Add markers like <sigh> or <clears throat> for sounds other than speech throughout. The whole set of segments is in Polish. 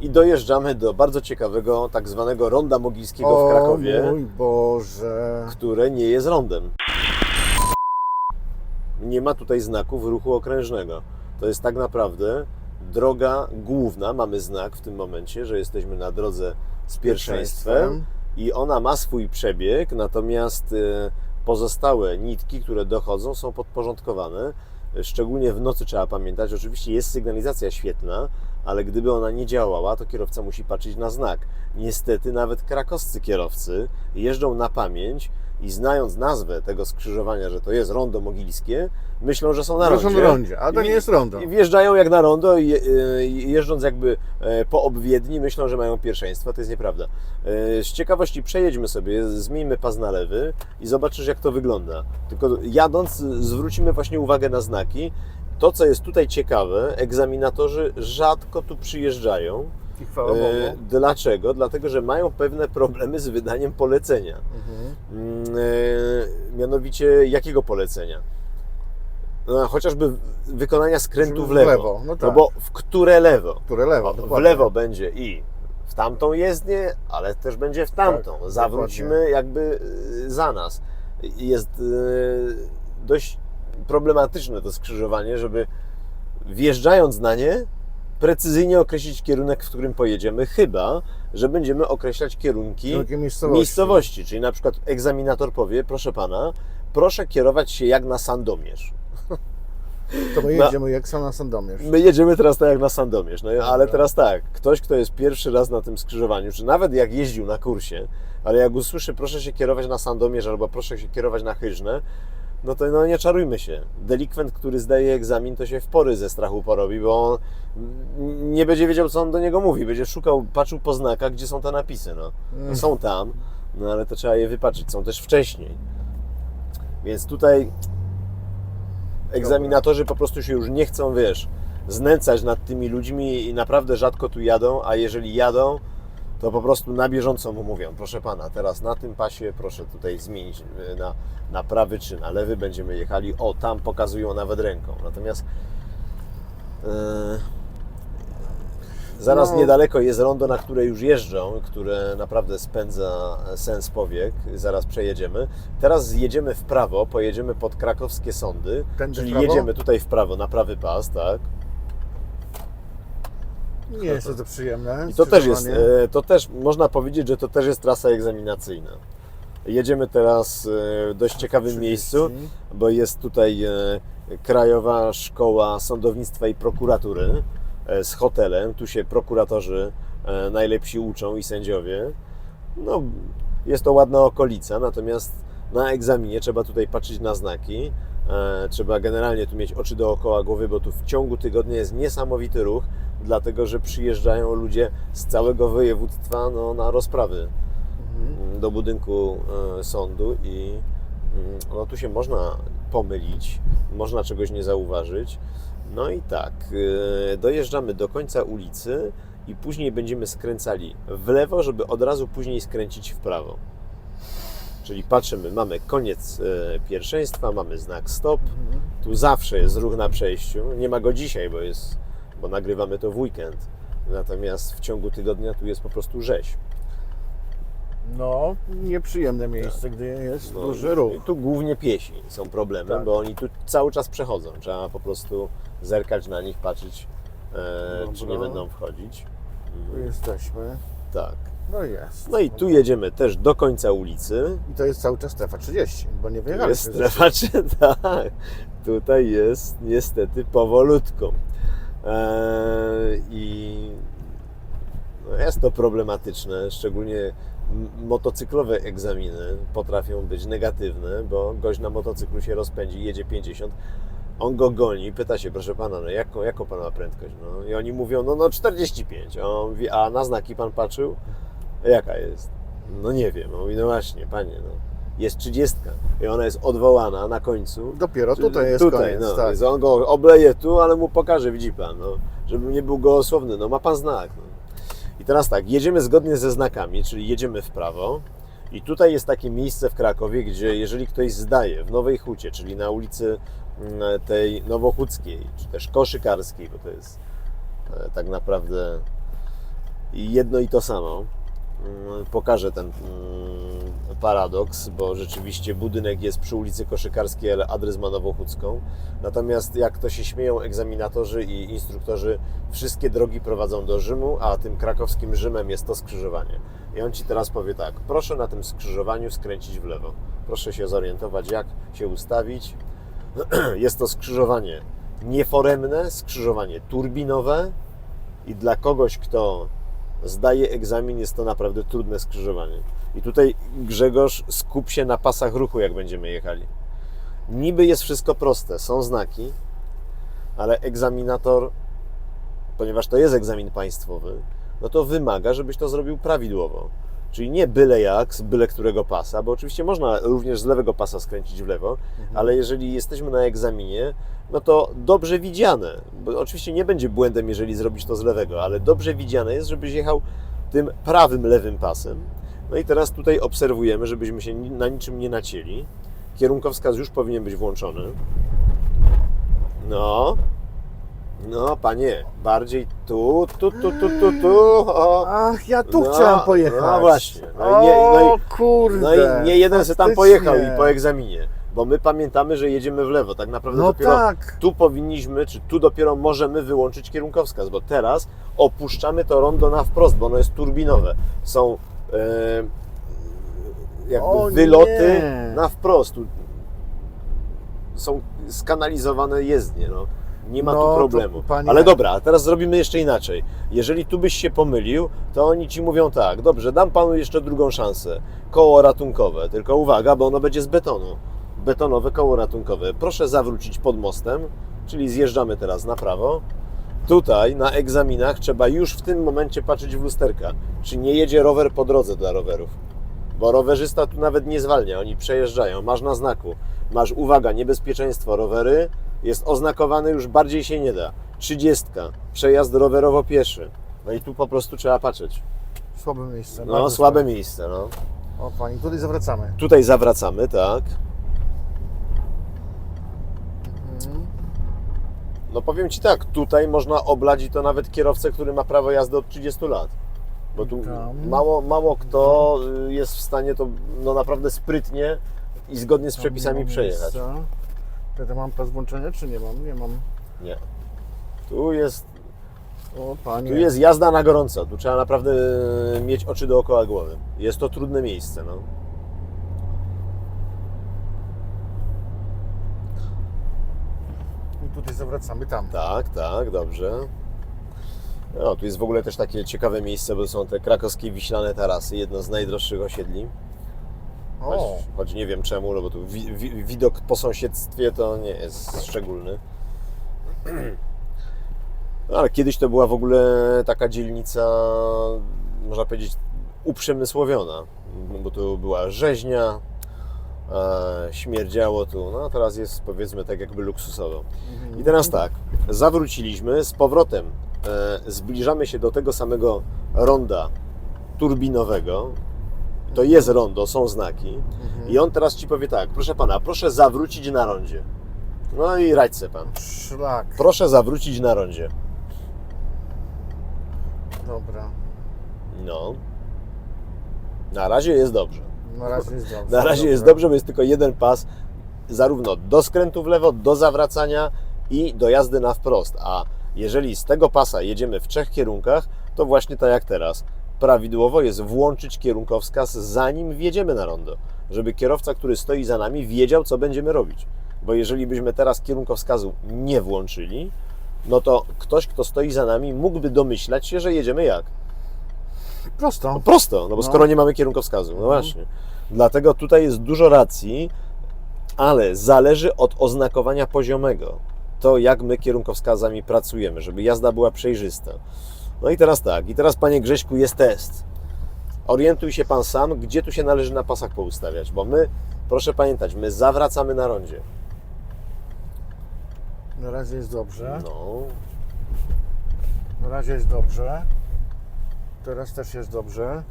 I dojeżdżamy do bardzo ciekawego tak zwanego ronda mogilskiego w Krakowie, O mój Boże. które nie jest rondem. Nie ma tutaj znaków ruchu okrężnego. To jest tak naprawdę droga główna. Mamy znak w tym momencie, że jesteśmy na drodze z pierwszeństwem i ona ma swój przebieg, natomiast e, pozostałe nitki, które dochodzą, są podporządkowane. Szczególnie w nocy trzeba pamiętać, oczywiście jest sygnalizacja świetlna, ale gdyby ona nie działała, to kierowca musi patrzeć na znak. Niestety nawet krakowscy kierowcy jeżdżą na pamięć i znając nazwę tego skrzyżowania, że to jest rondo mogilskie, myślą, że są na To rondzie. są rondzie, a to nie jest rondo. i Wjeżdżają jak na rondo i e, jeżdżąc jakby e, po obwiedni myślą, że mają pierwszeństwo. To jest nieprawda. E, Z ciekawości przejedźmy sobie, zmieńmy pas na lewy i zobaczysz jak to wygląda. Tylko jadąc zwrócimy właśnie uwagę na znaki. To, co jest tutaj ciekawe, egzaminatorzy rzadko tu przyjeżdżają. I chwała E, Bogu. Dlaczego? Dlatego, że mają pewne problemy z wydaniem polecenia. Mhm. Mm, e, Mianowicie jakiego polecenia? No, chociażby wykonania skrętu w W lewo. lewo, no No tak. bo w które lewo? Które lewo, w dokładnie. lewo będzie i w tamtą jezdnię, ale też będzie w tamtą. Tak, Zawrócimy jakby y, za nas. Jest dość problematyczne to skrzyżowanie, żeby wjeżdżając na nie, precyzyjnie określić kierunek, w którym pojedziemy, chyba, że będziemy określać kierunki miejscowości. miejscowości. Czyli na przykład egzaminator powie, proszę pana, proszę kierować się jak na Sandomierz. <laughs> To my No. jedziemy jak sam na Sandomierz. My jedziemy teraz tak jak na Sandomierz, no, ale teraz tak, ktoś, kto jest pierwszy raz na tym skrzyżowaniu, czy nawet jak jeździł na kursie, ale jak usłyszy, proszę się kierować na Sandomierz albo proszę się kierować na Chyżne, no to no, nie czarujmy się. Delikwent, który zdaje egzamin, to się w pory ze strachu porobi, bo on nie będzie wiedział, co on do niego mówi. Będzie szukał, patrzył po znakach, gdzie są te napisy. No. No, są tam, no ale to trzeba je wypaczyć. Są też wcześniej. Więc tutaj egzaminatorzy po prostu się już nie chcą, wiesz, znęcać nad tymi ludźmi i naprawdę rzadko tu jadą, a jeżeli jadą, to po prostu na bieżąco mu mówią, proszę pana, teraz na tym pasie proszę tutaj zmienić y, na, na prawy czy na lewy będziemy jechali. O, tam pokazują nawet ręką. Natomiast yy, zaraz No. niedaleko jest rondo, na które już jeżdżą, które naprawdę spędza sens powiek. Zaraz przejedziemy. Teraz jedziemy w prawo, pojedziemy pod krakowskie sądy, w czyli jedziemy tutaj w prawo, na prawy pas, tak? Nie jest to przyjemne. I to też jest, e, to też można powiedzieć, że to też jest trasa egzaminacyjna. Jedziemy teraz e, w dość ciekawym 30. miejscu, bo jest tutaj e, Krajowa Szkoła Sądownictwa i Prokuratury z hotelem. Tu się prokuratorzy najlepsi uczą i sędziowie. No, jest to ładna okolica, natomiast na egzaminie trzeba tutaj patrzeć na znaki. E, Trzeba generalnie tu mieć oczy dookoła głowy, bo tu w ciągu tygodnia jest niesamowity ruch, dlatego że przyjeżdżają ludzie z całego województwa no, na rozprawy Mhm. do budynku e, sądu i mm, no, tu się można pomylić, można czegoś nie zauważyć. No i tak, e, dojeżdżamy do końca ulicy i później będziemy skręcali w lewo, żeby od razu później skręcić w prawo. Czyli patrzymy, mamy koniec e, pierwszeństwa, mamy znak stop. Mhm. Tu zawsze jest ruch na przejściu. Nie ma go dzisiaj, bo, jest, bo nagrywamy to w weekend. Natomiast w ciągu tygodnia tu jest po prostu rzeź. No, nieprzyjemne miejsce, gdy jest No, duży ruch. Tu głównie piesi są problemem, Tak. bo oni tu cały czas przechodzą. Trzeba po prostu zerkać na nich, patrzeć, e, czy nie będą wchodzić. Tu Mhm. jesteśmy. Tak. No jest. No i tu jedziemy też do końca ulicy. I to jest cały czas strefa 30, bo nie wyjechaliśmy. jest strefa, czy <laughs> tak. Tutaj jest niestety powolutku. Eee, I no jest to problematyczne, szczególnie motocyklowe egzaminy potrafią być negatywne, bo gość na motocyklu się rozpędzi, jedzie 50, on go goni, pyta się, proszę pana, no jaką, jaką pan ma prędkość? No, I oni mówią, no, no 45, a, on mówi, a na znaki pan patrzył? Jaka jest? No nie wiem, mówi, no właśnie, panie, no, jest 30 i ona jest odwołana na końcu. Dopiero tutaj jest tutaj, koniec, no, tak. więc on go obleje tu, ale mu pokaże, widzi pan, no, żeby nie był gołosłowny, no ma pan znak. No. I teraz tak, jedziemy zgodnie ze znakami, czyli jedziemy w prawo i tutaj jest takie miejsce w Krakowie, gdzie jeżeli ktoś zdaje w Nowej Hucie, czyli na ulicy mm, tej Nowochódzkiej, czy też Koszykarskiej, bo to jest e, tak naprawdę jedno i to samo. Mm, Pokażę ten mm, paradoks, bo rzeczywiście budynek jest przy ulicy Koszykarskiej, ale adres ma Nowochódzką. Natomiast jak to się śmieją egzaminatorzy i instruktorzy, wszystkie drogi prowadzą do Rzymu, a tym krakowskim Rzymem jest to skrzyżowanie. I on Ci teraz powie tak, proszę na tym skrzyżowaniu skręcić w lewo. Proszę się zorientować, jak się ustawić. <clears throat> Jest to skrzyżowanie nieforemne, skrzyżowanie turbinowe i dla kogoś, kto zdaje egzamin, jest to naprawdę trudne skrzyżowanie. I tutaj Grzegorz skup się na pasach ruchu, jak będziemy jechali. Niby jest wszystko proste, są znaki, ale egzaminator, ponieważ to jest egzamin państwowy, no to wymaga, żebyś to zrobił prawidłowo. Czyli nie byle jak, z byle którego pasa, bo oczywiście można również z lewego pasa skręcić w lewo, ale jeżeli jesteśmy na egzaminie, no to dobrze widziane, bo oczywiście nie będzie błędem, jeżeli zrobisz to z lewego, ale dobrze widziane jest, żebyś jechał tym prawym lewym pasem. No i teraz tutaj obserwujemy, żebyśmy się na niczym nie nacięli. Kierunkowskaz już powinien być włączony. No. No, panie, bardziej tu, tu, tu, tu, tu, tu. O. Ach, ja tu No, chciałem pojechać. no właśnie. No i nie- no i- o kurde. No i nie jeden se tam faktycznie. pojechał i po egzaminie, bo my pamiętamy, że jedziemy w lewo. Tak naprawdę No dopiero tak. tu powinniśmy, czy tu dopiero możemy wyłączyć kierunkowskaz, bo teraz opuszczamy to rondo na wprost, bo ono jest turbinowe. Są e, jakby O wyloty nie. na wprost. Tu są skanalizowane jezdnie. No. Nie ma No, tu problemu. panie- Ale dobra, a teraz zrobimy jeszcze inaczej. Jeżeli tu byś się pomylił, to oni ci mówią tak, dobrze, dam panu jeszcze drugą szansę. Koło ratunkowe, tylko uwaga, bo ono będzie z betonu. Betonowe koło ratunkowe. Proszę zawrócić pod mostem, czyli zjeżdżamy teraz na prawo. Tutaj na egzaminach trzeba już w tym momencie patrzeć w lusterka, czy nie jedzie rower po drodze dla rowerów. Bo rowerzysta tu nawet nie zwalnia, oni przejeżdżają. Masz na znaku, masz uwaga, niebezpieczeństwo rowery, jest oznakowany już bardziej się nie da. Trzydziestka, przejazd rowerowo-pieszy. No i tu po prostu trzeba patrzeć. Słabe miejsce. No, bardzo słabe miejsce, no. O pani, tutaj zawracamy. Tutaj zawracamy, tak. Mhm. No powiem Ci tak, tutaj można oblać i to nawet kierowcę, który ma prawo jazdy od 30 lat. Bo tu Tam. mało, mało kto y, jest w stanie to no naprawdę sprytnie i zgodnie z Tam przepisami nie ma przejechać. miejsca. Wtedy mam pas włączenia, czy nie mam? Nie mam. Nie. Tu jest, O panie. tu jest jazda na gorąco. Tu trzeba naprawdę mieć oczy dookoła głowy. Jest to trudne miejsce. No. I tutaj zawracamy tam. Tak, tak, dobrze. No, tu jest w ogóle też takie ciekawe miejsce, bo są te krakowskie wiślane tarasy, jedno z najdroższych osiedli. Choć, nie wiem czemu, no bo tu wi, wi, widok po sąsiedztwie to nie jest szczególny. No, ale kiedyś to była w ogóle taka dzielnica, można powiedzieć, uprzemysłowiona, bo tu była rzeźnia, e, śmierdziało tu, no a teraz jest powiedzmy tak jakby luksusowo. I teraz tak, zawróciliśmy z powrotem, e, zbliżamy się do tego samego ronda turbinowego. To jest rondo, są znaki. Mhm. I on teraz ci powie tak, proszę pana, proszę zawrócić na rondzie. No i radź se pan. szlak. Proszę zawrócić na rondzie. Dobra. No. Na razie jest dobrze. Na razie jest dobrze. <laughs> Na razie jest dobrze, bo jest tylko jeden pas, zarówno do skrętu w lewo, do zawracania i do jazdy na wprost. A jeżeli z tego pasa jedziemy w trzech kierunkach, to właśnie tak jak teraz. Prawidłowo jest włączyć kierunkowskaz, zanim wjedziemy na rondo, żeby kierowca, który stoi za nami, wiedział, co będziemy robić. Bo jeżeli byśmy teraz kierunkowskazu nie włączyli, no to ktoś, kto stoi za nami, mógłby domyślać się, że jedziemy jak? Prosto. No prosto, no bo No. skoro nie mamy kierunkowskazu, no właśnie. Dlatego tutaj jest dużo racji, ale zależy od oznakowania poziomego. To jak my kierunkowskazami pracujemy, żeby jazda była przejrzysta. No i teraz tak, i teraz panie Grześku jest test. Orientuj się pan sam, gdzie tu się należy na pasach poustawiać, bo my, proszę pamiętać, my zawracamy na rondzie. Na razie jest dobrze. No, Na razie jest dobrze. Teraz też jest dobrze.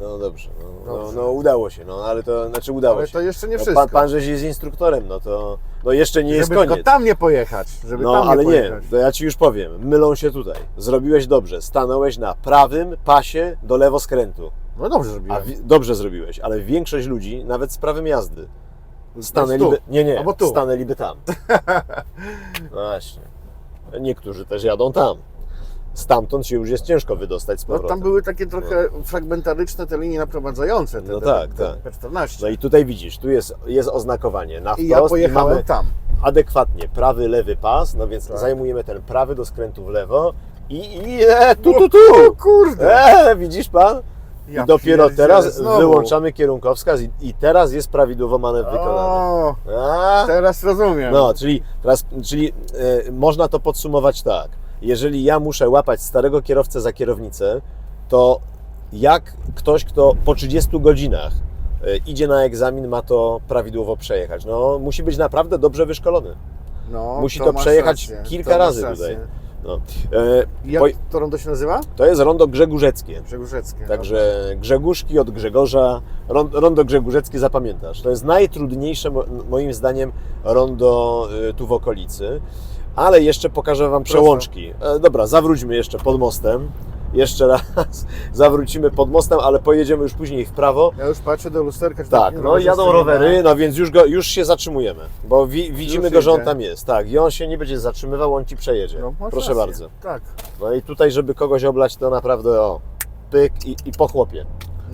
No dobrze, no, no, Dobrze. no udało się, no ale to znaczy udało Ale się. to jeszcze nie no, wszystko. pan, pan żeś jest instruktorem, no to no jeszcze nie jest żeby tylko koniec. tam nie pojechać. Żeby No tam ale nie nie, pojechać. to ja ci już powiem. Mylą się tutaj. Zrobiłeś dobrze. Stanąłeś na prawym pasie do lewoskrętu. No dobrze wi- dobrze zrobiłeś, ale większość ludzi, nawet z prawem jazdy, stanęliby. tu. Nie, nie, stanęliby tam. No <laughs> właśnie. Niektórzy też jadą tam. Stamtąd się już jest ciężko wydostać z No, powrotem. tam były takie trochę fragmentaryczne te linie naprowadzające. Te, No te, tak, te, tak. P14. No i tutaj widzisz, tu jest, jest oznakowanie na I wprost ja i pojechałem mamy tam. adekwatnie prawy, lewy pas, no więc Tak. zajmujemy ten prawy do skrętu w lewo i, i e, tu, tu, O tu. kurde! E, widzisz pan? Ja I dopiero teraz znowu. wyłączamy kierunkowskaz i, i teraz jest prawidłowo manewr wykonany. A? teraz rozumiem. No, czyli, teraz, czyli e, można to podsumować tak. Jeżeli ja muszę łapać starego kierowcę za kierownicę, to jak ktoś, kto po 30 godzinach e, idzie na egzamin, ma to prawidłowo przejechać? No, musi być naprawdę dobrze wyszkolony. no, musi to przejechać rację, kilka to razy tutaj. No. E, Jak to rondo się nazywa? to jest rondo Grzegórzeckie. Przegórzeckie. Także Grzegórzki od Grzegorza, ron- rondo Grzegórzeckie zapamiętasz. To jest najtrudniejsze mo- moim zdaniem rondo y, tu w okolicy. Ale jeszcze pokażę Wam przełączki. E, dobra, zawróćmy jeszcze pod mostem. Jeszcze raz <laughs> zawrócimy pod mostem, ale pojedziemy już później w prawo. Ja już patrzę do lusterka. czy Tak, no jadą rowery, no więc już, go, już się zatrzymujemy, bo wi, widzimy Już go, że on idzie. tam jest. Tak, i on się nie będzie zatrzymywał, on Ci przejedzie. No, Proszę bardzo. Tak. No i tutaj, żeby kogoś oblać, to naprawdę o, pyk i, i po chłopie.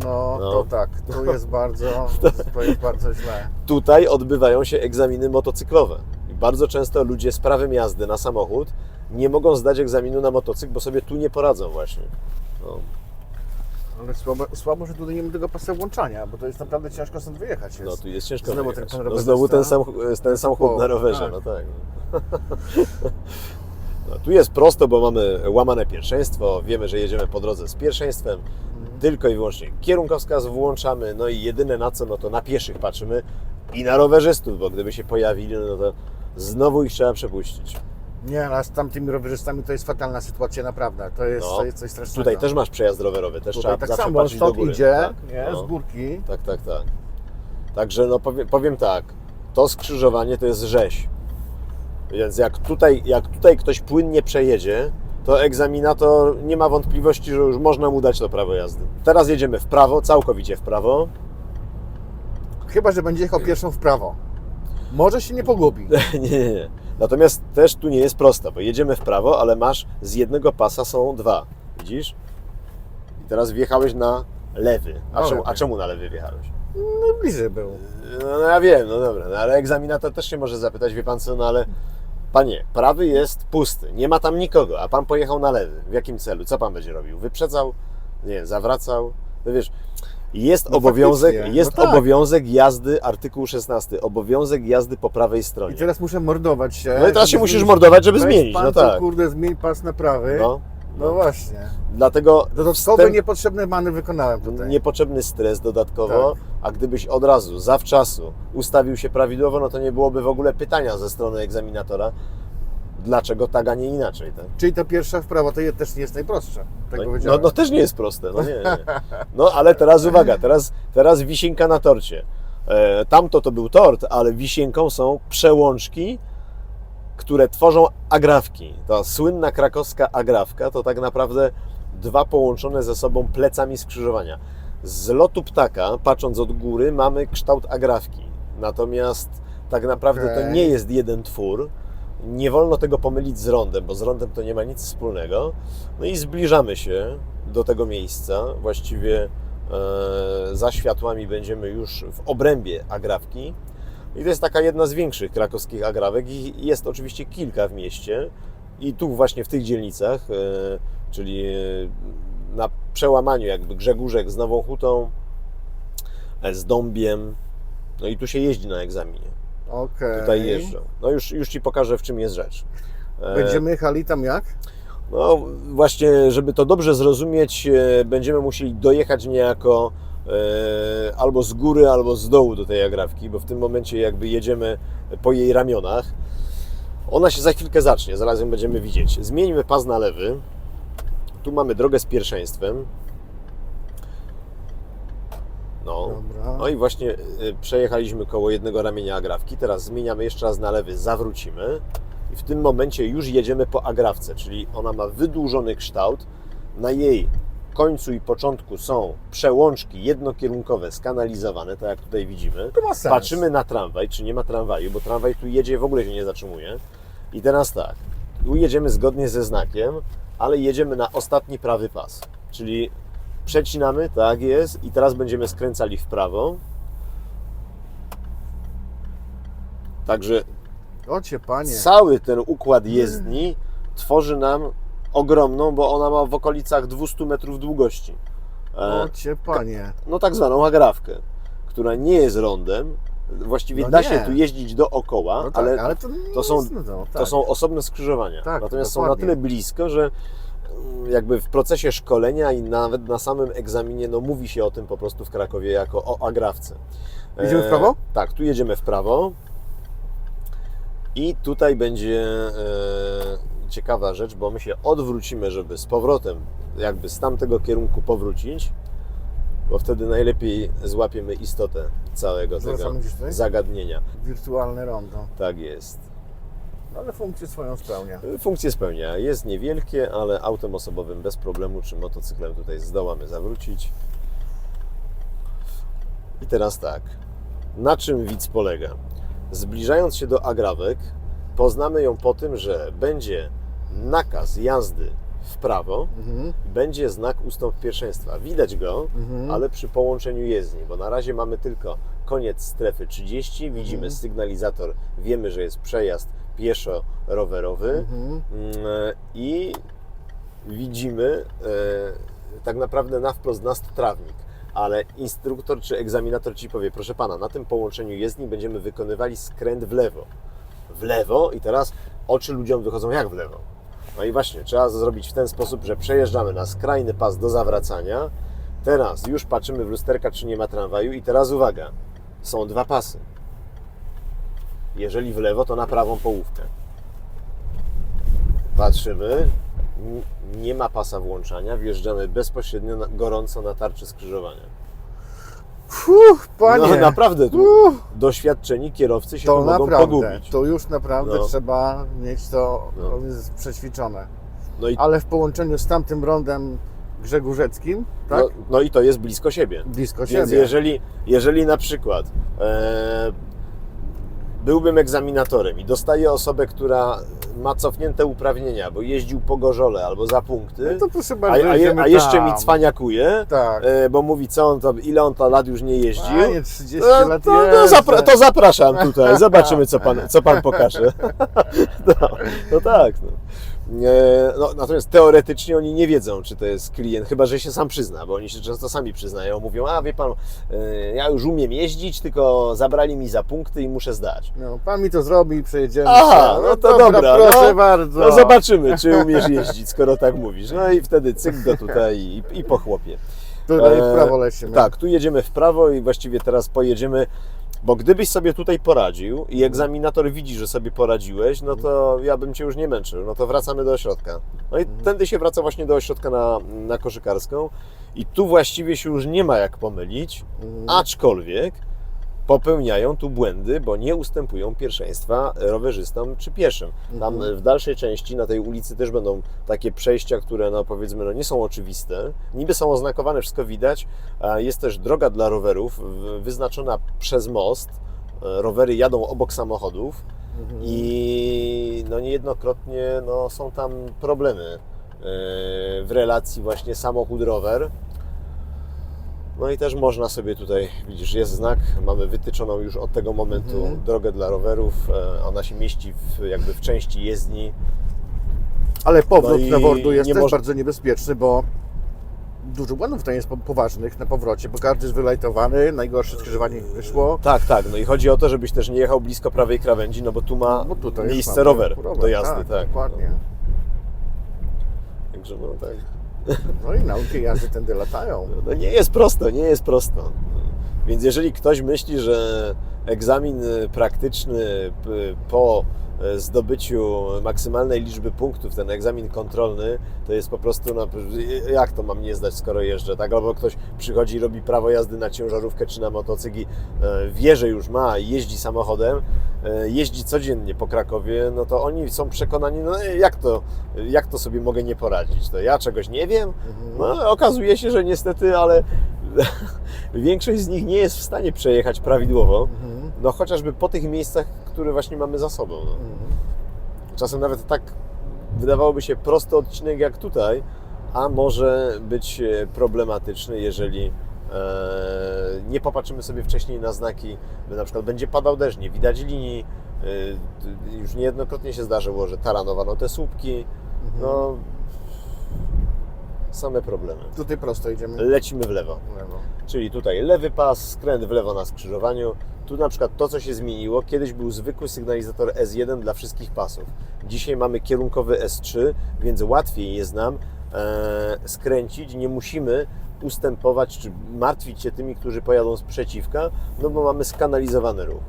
No, No. to tak. Tu jest bardzo, <laughs> to jest bardzo źle. tutaj odbywają się egzaminy motocyklowe. Bardzo często ludzie z prawem jazdy na samochód nie mogą zdać egzaminu na motocykl, bo sobie tu nie poradzą właśnie. No, Ale słabo, słabo, że tutaj nie ma tego pasa włączania, bo to jest naprawdę ciężko stąd wyjechać. Jest. no tu jest ciężko Znowu wyjechać. ten no, znowu ten, sam, ten samochód na rowerze, tak. no tak. <laughs> No, tu jest prosto, bo mamy łamane pierwszeństwo, wiemy, że jedziemy po drodze z pierwszeństwem, tylko i wyłącznie kierunkowskaz włączamy, no i jedyne na co, no to na pieszych patrzymy i na rowerzystów, bo gdyby się pojawili, no to znowu ich trzeba przepuścić. Nie, ale z tamtymi rowerzystami to jest fatalna sytuacja, naprawdę. To jest, No. to jest coś strasznego. Tutaj też masz przejazd rowerowy, też Tutaj trzeba tak zawsze samo, patrzeć do stąd góry. idzie, tak? nie, No. z górki. tak, tak, tak. Także no powiem, powiem tak, to skrzyżowanie to jest rzeź. Więc jak tutaj, jak tutaj ktoś płynnie przejedzie, to egzaminator nie ma wątpliwości, że już można mu dać to prawo jazdy. Teraz jedziemy w prawo, całkowicie w prawo. Chyba, że będzie jechał pierwszą w prawo. Może się nie pogubi. <laughs> nie, nie, nie. Natomiast też tu nie jest prosto, bo jedziemy w prawo, ale masz z jednego pasa są dwa. Widzisz? I teraz wjechałeś na lewy. A, No czemu, a czemu na lewy wjechałeś? No bliżej był. No, no ja wiem, no dobra, no, ale egzaminator też się może zapytać, wie pan co, no ale panie, prawy jest pusty, nie ma tam nikogo, a pan pojechał na lewy. W jakim celu? Co pan będzie robił? Wyprzedzał? Nie zawracał? No wiesz, jest No obowiązek, faktycznie, jest no tak. obowiązek jazdy, artykuł 16, obowiązek jazdy po prawej stronie. I teraz muszę mordować się. No i teraz się żeby musisz zmienić- mordować, żeby Weź zmienić, pan no tu, tak. kurde, zmień pas na prawy. No, No, właśnie. dlatego Dodatkowe wstęp- niepotrzebne many wykonałem tutaj. niepotrzebny stres dodatkowo, Tak. a gdybyś od razu, zawczasu ustawił się prawidłowo, no to nie byłoby w ogóle pytania ze strony egzaminatora, dlaczego tak, a nie inaczej. Tak? Czyli ta pierwsza w prawo to też nie jest najprostsza. Tak No, no, no też nie jest proste, no nie, nie. No ale teraz uwaga, teraz, teraz wisienka na torcie. E, tamto to był tort, ale wisienką są przełączki, które tworzą agrafki. Ta słynna krakowska agrafka to tak naprawdę dwa połączone ze sobą plecami skrzyżowania. Z lotu ptaka, patrząc od góry, mamy kształt agrafki. Natomiast tak naprawdę to Okej. nie jest jeden twór. Nie wolno tego pomylić z rondem, bo z rondem to nie ma nic wspólnego. No i zbliżamy się do tego miejsca. Właściwie e, za światłami będziemy już w obrębie agrafki. I to jest taka jedna z większych krakowskich agrawek i jest oczywiście kilka w mieście. I tu właśnie w tych dzielnicach, e, czyli e, na przełamaniu jakby Grzegórzek z Nową Hutą, e, z Dąbiem, no i tu się jeździ na egzaminie. Okej. Tutaj jeżdżą. No już, już Ci pokażę w czym jest rzecz. E, Będziemy jechali tam jak? no właśnie, żeby to dobrze zrozumieć, e, będziemy musieli dojechać niejako e, albo z góry, albo z dołu do tej agrafki, bo w tym momencie jakby jedziemy po jej ramionach. Ona się za chwilkę zacznie, zaraz ją będziemy widzieć. Zmieńmy pas na lewy. Tu mamy drogę z pierwszeństwem. No. Dobra. No i właśnie y, przejechaliśmy koło jednego ramienia agrawki, teraz zmieniamy jeszcze raz na lewy, zawrócimy i w tym momencie już jedziemy po agrawce, czyli ona ma wydłużony kształt. Na jej końcu i początku są przełączki jednokierunkowe skanalizowane, tak jak tutaj widzimy. To ma sens. Patrzymy na tramwaj, czy nie ma tramwaju, bo tramwaj tu jedzie w ogóle się nie zatrzymuje. I teraz tak, tu jedziemy zgodnie ze znakiem, ale jedziemy na ostatni prawy pas, czyli przecinamy, tak jest, i teraz będziemy skręcali w prawo. Także O cię panie. cały ten układ jezdni tworzy nam ogromną, bo ona ma w okolicach 200 metrów długości. E, O cię panie. no tak zwaną agrawkę, która nie jest rondem. Właściwie No da nie. się tu jeździć dookoła, No tak, ale, ale to, nie to są- jest, no, tak. to są osobne skrzyżowania. Tak, Natomiast są na dokładnie. tyle blisko, że jakby w procesie szkolenia i nawet na samym egzaminie no, mówi się o tym po prostu w Krakowie jako o agrawce. Jedziemy w prawo? tak, tu jedziemy w prawo. I tutaj będzie e, ciekawa rzecz, bo my się odwrócimy, żeby z powrotem jakby z tamtego kierunku powrócić, bo wtedy najlepiej złapiemy istotę całego tego Zwracamy zagadnienia. Wirtualne rondo. Tak jest. Ale funkcję swoją spełnia. Funkcję spełnia. Jest niewielkie, ale autem osobowym bez problemu, czy motocyklem tutaj zdołamy zawrócić. I teraz tak. Na czym widz polega? Zbliżając się do agrawek, poznamy ją po tym, że będzie nakaz jazdy w prawo, Mhm. będzie znak ustąp pierwszeństwa. Widać go, Mhm. ale przy połączeniu jezdni, bo na razie mamy tylko koniec strefy 30, widzimy Mhm. sygnalizator, wiemy, że jest przejazd pieszo-rowerowy Mhm. Mm, i widzimy e, tak naprawdę na wprost nas trawnik, ale instruktor czy egzaminator Ci powie, proszę Pana, na tym połączeniu jezdni będziemy wykonywali skręt w lewo. W lewo i teraz oczy ludziom wychodzą jak w lewo. No i właśnie, trzeba zrobić w ten sposób, że przejeżdżamy na skrajny pas do zawracania. Teraz już patrzymy w lusterka, czy nie ma tramwaju i teraz uwaga, są dwa pasy. Jeżeli w lewo, to na prawą połówkę. Patrzymy, nie ma pasa włączania, wjeżdżamy bezpośrednio na, gorąco na tarczy skrzyżowania. Fuh, panie. No naprawdę, tu Uff, doświadczeni kierowcy się to tu mogą naprawdę, pogubić. to już naprawdę No. trzeba mieć to No. no. przećwiczone. No i, Ale w połączeniu z tamtym rondem grzegórzeckim, tak? no, no i to jest blisko siebie. Blisko Więc siebie. jeżeli, jeżeli na przykład e, byłbym egzaminatorem i dostaję osobę, która ma cofnięte uprawnienia, bo jeździł po gorzole albo za punkty, No to proszę a, bardzo, a, je- jedziemy a jeszcze tam. mi cwaniakuje, Tak. e, bo mówi co on to, ile on to lat już nie jeździł. Panie, 30 No, lat to, to, zapra- to zapraszam tutaj, zobaczymy co pan, co pan <laughs> pokaże. <laughs> No, no tak. No. E, No, natomiast teoretycznie oni nie wiedzą, czy to jest klient, chyba że się sam przyzna, bo oni się często sami przyznają. Mówią, a wie pan, e, ja już umiem jeździć, tylko zabrali mi za punkty i muszę zdać. No, pan mi to zrobi i przejedziemy. Aha, no to dobra, Proszę no. bardzo. No zobaczymy, czy umiesz jeździć, skoro tak mówisz. No i wtedy cyk go tutaj i, i po chłopie. Tutaj w E, prawo lecimy. Tak, tu jedziemy w prawo i właściwie teraz pojedziemy, bo gdybyś sobie tutaj poradził i egzaminator widzi, że sobie poradziłeś, no to ja bym Cię już nie męczył, no to wracamy do ośrodka. No i tędy się wraca właśnie do ośrodka na, na koszykarską i tu właściwie się już nie ma jak pomylić, Mhm. aczkolwiek popełniają tu błędy, bo nie ustępują pierwszeństwa rowerzystom czy pieszym. Tam Mhm. w dalszej części na tej ulicy też będą takie przejścia, które no powiedzmy no nie są oczywiste. Niby są oznakowane, wszystko widać. Jest też droga dla rowerów wyznaczona przez most. E, Rowery jadą obok samochodów Mhm. i no niejednokrotnie no, są tam problemy e, w relacji właśnie samochód-rower. No i też można sobie tutaj, widzisz, jest znak, mamy wytyczoną już od tego momentu Mhm. drogę dla rowerów. E, Ona się mieści w, jakby w części jezdni. Ale powrót No na Wordu jest też bardzo niebezpieczny, bo dużo błędów tam jest po- poważnych na powrocie, bo każdy jest wylajtowany, najgorsze skrzyżowanie wyszło. Tak, tak. No i chodzi o to, żebyś też nie jechał blisko prawej krawędzi, no bo tu ma Bo jest miejsce mamy rower, do jazdy, tak. tak. Dokładnie. Także no tak. No i nauki jazdy tędy latają. No nie jest prosto, nie jest prosto. Więc jeżeli ktoś myśli, że egzamin praktyczny po zdobyciu maksymalnej liczby punktów, ten egzamin kontrolny, to jest po prostu, no, jak to mam nie zdać, skoro jeżdżę, tak? Albo ktoś przychodzi i robi prawo jazdy na ciężarówkę czy na motocykl i e, wie, że już ma jeździ samochodem, e, jeździ codziennie po Krakowie, no to oni są przekonani, no jak to, jak to sobie mogę nie poradzić? To ja czegoś nie wiem? No, okazuje się, że niestety, ale <laughs> większość z nich nie jest w stanie przejechać prawidłowo, Mhm. no chociażby po tych miejscach, które właśnie mamy za sobą. No. Mhm. Czasem nawet tak wydawałoby się prosty odcinek jak tutaj, a może być e, problematyczny, jeżeli e, nie popatrzymy sobie wcześniej na znaki, że na przykład będzie padał deszcz, nie widać linii, e, już niejednokrotnie się zdarzyło, że taranowano te słupki, no same problemy. Tutaj prosto idziemy. Lecimy w lewo. w lewo. Czyli tutaj lewy pas, skręt w lewo na skrzyżowaniu. Tu na przykład to, co się zmieniło, kiedyś był zwykły sygnalizator S1 dla wszystkich pasów. Dzisiaj mamy kierunkowy S3, więc łatwiej jest nam e, skręcić. Nie musimy ustępować czy martwić się tymi, którzy pojadą z przeciwka, no bo mamy skanalizowany ruch.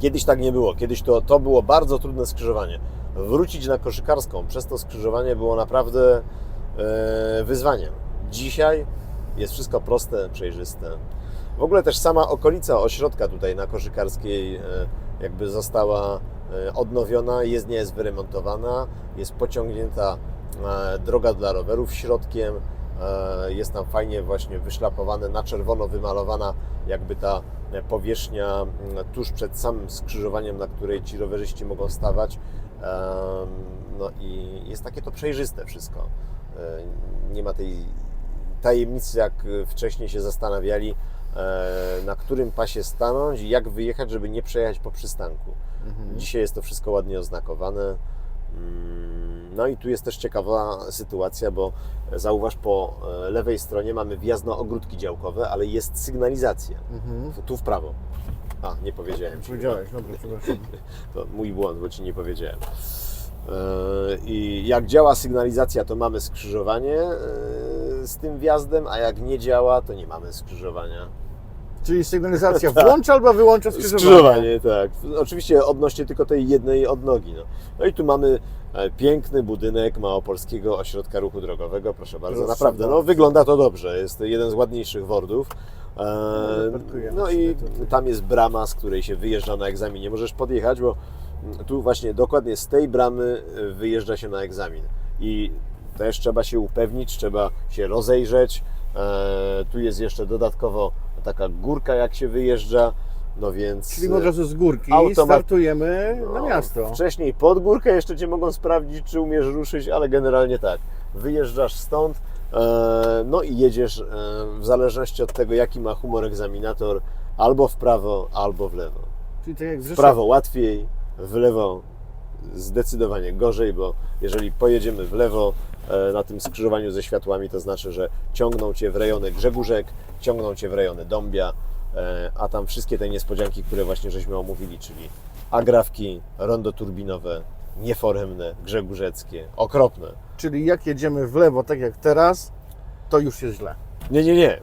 Kiedyś tak nie było. Kiedyś to, to było bardzo trudne skrzyżowanie. Wrócić na koszykarską przez to skrzyżowanie było naprawdę e, wyzwaniem. Dzisiaj jest wszystko proste, przejrzyste. W ogóle też sama okolica ośrodka tutaj na koszykarskiej e, jakby została e, odnowiona, jezdnia jest wyremontowana, jest pociągnięta e, droga dla rowerów środkiem, jest tam fajnie właśnie wyszlapowane, na czerwono wymalowana jakby ta powierzchnia tuż przed samym skrzyżowaniem, na której ci rowerzyści mogą stawać. No i jest takie to przejrzyste wszystko. Nie ma tej tajemnicy, jak wcześniej się zastanawiali, e, na którym pasie stanąć i jak wyjechać, żeby nie przejechać po przystanku. Mhm. Dzisiaj jest to wszystko ładnie oznakowane. Mm, No i tu jest też ciekawa sytuacja, bo zauważ, po e, lewej stronie mamy wjazd na ogródki działkowe, ale jest sygnalizacja. Mhm. Tu w prawo. A, nie powiedziałem Ci. Powiedziałeś, dobra, przepraszam. <laughs> To mój błąd, bo Ci nie powiedziałem. E, I jak działa sygnalizacja, to mamy skrzyżowanie z tym wjazdem, a jak nie działa, to nie mamy skrzyżowania. Czyli sygnalizacja <laughs> włącza albo wyłącza skrzyżowanie. Skrzyżowanie, tak. Oczywiście odnośnie tylko tej jednej odnogi. No, no i tu mamy e, piękny budynek Małopolskiego Ośrodka Ruchu Drogowego. Proszę bardzo, naprawdę. No, wygląda to dobrze. Jest jeden z ładniejszych wordów. E, No, No i tam jest brama, z której się wyjeżdża na egzamin. Nie możesz podjechać, bo tu właśnie dokładnie z tej bramy e, wyjeżdża się na egzamin. I też trzeba się upewnić, trzeba się rozejrzeć. E, Tu jest jeszcze dodatkowo taka górka, jak się wyjeżdża. No więc. Czyli od razu z górki Automat- startujemy na no, miasto. Wcześniej pod górkę jeszcze Cię mogą sprawdzić, czy umiesz ruszyć, ale generalnie tak. Wyjeżdżasz stąd, e, no i jedziesz e, w zależności od tego, jaki ma humor egzaminator, albo w prawo, albo w lewo. Czyli tak jak w Rzeszowie. prawo łatwiej, w lewo zdecydowanie gorzej, bo jeżeli pojedziemy w lewo e, na tym skrzyżowaniu ze światłami, to znaczy, że ciągną Cię w rejony Grzegórzek, ciągną Cię w rejony Dąbia, e, a tam wszystkie te niespodzianki, które właśnie żeśmy omówili, czyli agrafki, rondo turbinowe, nieforemne, grzegórzeckie, okropne. Czyli jak jedziemy w lewo, tak jak teraz, to już jest źle. Nie, nie, nie.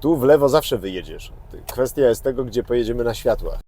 Tu w lewo zawsze wyjedziesz. Kwestia jest tego, gdzie pojedziemy na światłach.